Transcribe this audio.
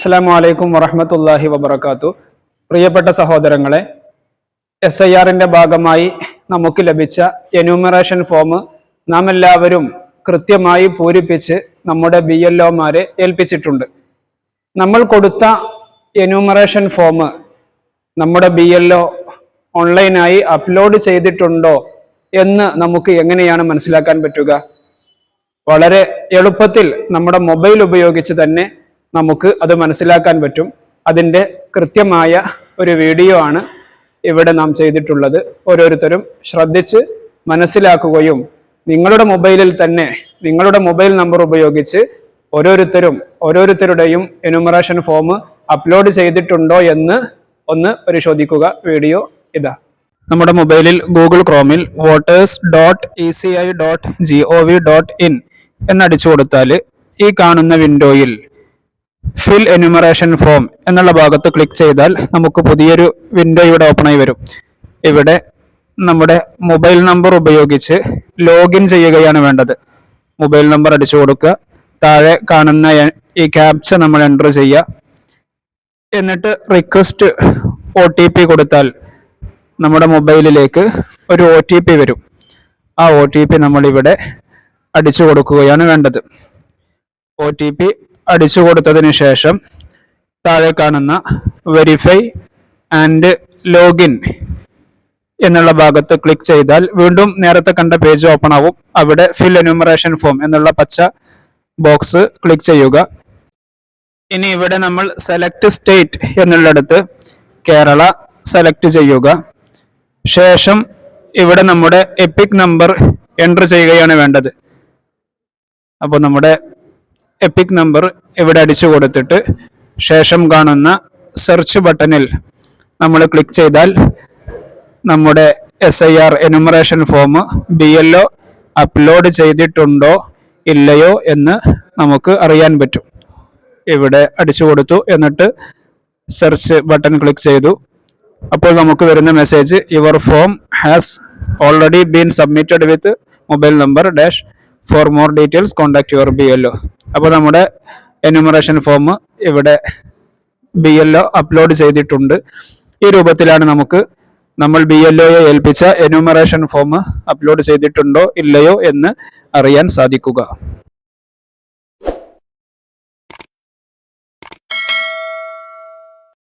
അസ്സാം വലൈക്കും വറഹമത്തല്ലാഹി വബർക്കാത്തു പ്രിയപ്പെട്ട സഹോദരങ്ങളെ എസ് ഐ ആറിന്റെ ഭാഗമായി നമുക്ക് ലഭിച്ച എന്യൂമറേഷൻ ഫോം നാം എല്ലാവരും കൃത്യമായി പൂരിപ്പിച്ച് നമ്മുടെ ബി എൽ ഒമാരെ ഏൽപ്പിച്ചിട്ടുണ്ട്. നമ്മൾ കൊടുത്ത എന്യൂമറേഷൻ ഫോം നമ്മുടെ ബി എൽ ഒ ഓൺലൈനായി അപ്ലോഡ് ചെയ്തിട്ടുണ്ടോ എന്ന് നമുക്ക് എങ്ങനെയാണ് മനസ്സിലാക്കാൻ പറ്റുക? വളരെ എളുപ്പത്തിൽ നമ്മുടെ മൊബൈൽ ഉപയോഗിച്ച് തന്നെ നമുക്ക് അത് മനസ്സിലാക്കാൻ പറ്റും. അതിന്റെ കൃത്യമായ ഒരു വീഡിയോ ആണ് ഇവിടെ നാം ചെയ്തിട്ടുള്ളത്. ഓരോരുത്തരും ശ്രദ്ധിച്ച് മനസ്സിലാക്കുകയും നിങ്ങളുടെ മൊബൈലിൽ തന്നെ നിങ്ങളുടെ മൊബൈൽ നമ്പർ ഉപയോഗിച്ച് ഓരോരുത്തരും ഓരോരുത്തരുടെയും എനുമറേഷൻ ഫോം അപ്ലോഡ് ചെയ്തിട്ടുണ്ടോ എന്ന് ഒന്ന് പരിശോധിക്കുക. വീഡിയോ ഇതാ. നമ്മുടെ മൊബൈലിൽ Google ക്രോമിൽ voters dot E C I dot G O V dot in എന്നടിച്ചു കൊടുത്താൽ ഈ കാണുന്ന വിൻഡോയിൽ ഫിൽ എന്യൂമറേഷൻ ഫോം എന്നുള്ള ഭാഗത്ത് ക്ലിക്ക് ചെയ്താൽ നമുക്ക് പുതിയൊരു വിൻഡോ ഇവിടെ ഓപ്പൺ ആയി വരും. ഇവിടെ നമ്മുടെ മൊബൈൽ നമ്പർ ഉപയോഗിച്ച് ലോഗിൻ ചെയ്യുകയാണ് വേണ്ടത്. മൊബൈൽ നമ്പർ അടിച്ചു കൊടുക്കുക. താഴെ കാണുന്ന ഈ ക്യാപ്ച നമ്മൾ എന്റർ ചെയ്യുക. എന്നിട്ട് റിക്വസ്റ്റ് ഒ ടി പി കൊടുത്താൽ നമ്മുടെ മൊബൈലിലേക്ക് ഒരു ഒ ടി പി വരും. ആ ഒ ടി പി നമ്മളിവിടെ അടിച്ചു കൊടുക്കുകയാണ് വേണ്ടത്. ഒ ടി പി അടിച്ചു കൊടുത്തതിന് ശേഷം താഴെ കാണുന്ന വെരിഫൈ ആൻഡ് ലോഗിൻ എന്നുള്ള ഭാഗത്ത് ക്ലിക്ക് ചെയ്താൽ വീണ്ടും നേരത്തെ കണ്ട പേജ് ഓപ്പൺ ആവും. അവിടെ ഫിൽ എന്യൂമറേഷൻ ഫോം എന്നുള്ള പച്ച ബോക്സ് ക്ലിക്ക് ചെയ്യുക. ഇനി ഇവിടെ നമ്മൾ സെലക്ട് സ്റ്റേറ്റ് എന്നുള്ളിടത്ത് കേരള സെലക്ട് ചെയ്യുക. ശേഷം ഇവിടെ നമ്മുടെ എപ്പിക് നമ്പർ എന്റർ ചെയ്യുകയാണ് വേണ്ടത്. അപ്പോൾ നമ്മുടെ എപ്പിക് നമ്പർ ഇവിടെ അടിച്ചു കൊടുത്തിട്ട് ശേഷം കാണുന്ന സെർച്ച് ബട്ടണിൽ നമ്മൾ ക്ലിക്ക് ചെയ്താൽ നമ്മുടെ S I R enumeration form B L O upload ചെയ്തിട്ടുണ്ടോ ഇല്ലയോ എന്ന് നമുക്ക് അറിയാൻ പറ്റും. ഇവിടെ അടിച്ചു കൊടുത്തു എന്നിട്ട് സെർച്ച് ബട്ടൺ ക്ലിക്ക് ചെയ്തു. അപ്പോൾ നമുക്ക് വരുന്ന message your form has already been submitted with mobile number dash for more details contact your B L O അപ്പോൾ നമ്മുടെ എന്യൂമറേഷൻ ഫോം ഇവിടെ ബി എൽ ഒ അപ്ലോഡ് ചെയ്തിട്ടുണ്ട്. ഈ രൂപത്തിലാണ് നമുക്ക് നമ്മൾ ബി എൽ ഒയെ ഏൽപ്പിച്ച എന്യൂമറേഷൻ ഫോം അപ്ലോഡ് ചെയ്തിട്ടുണ്ടോ ഇല്ലയോ എന്ന് അറിയാൻ സാധിക്കുക.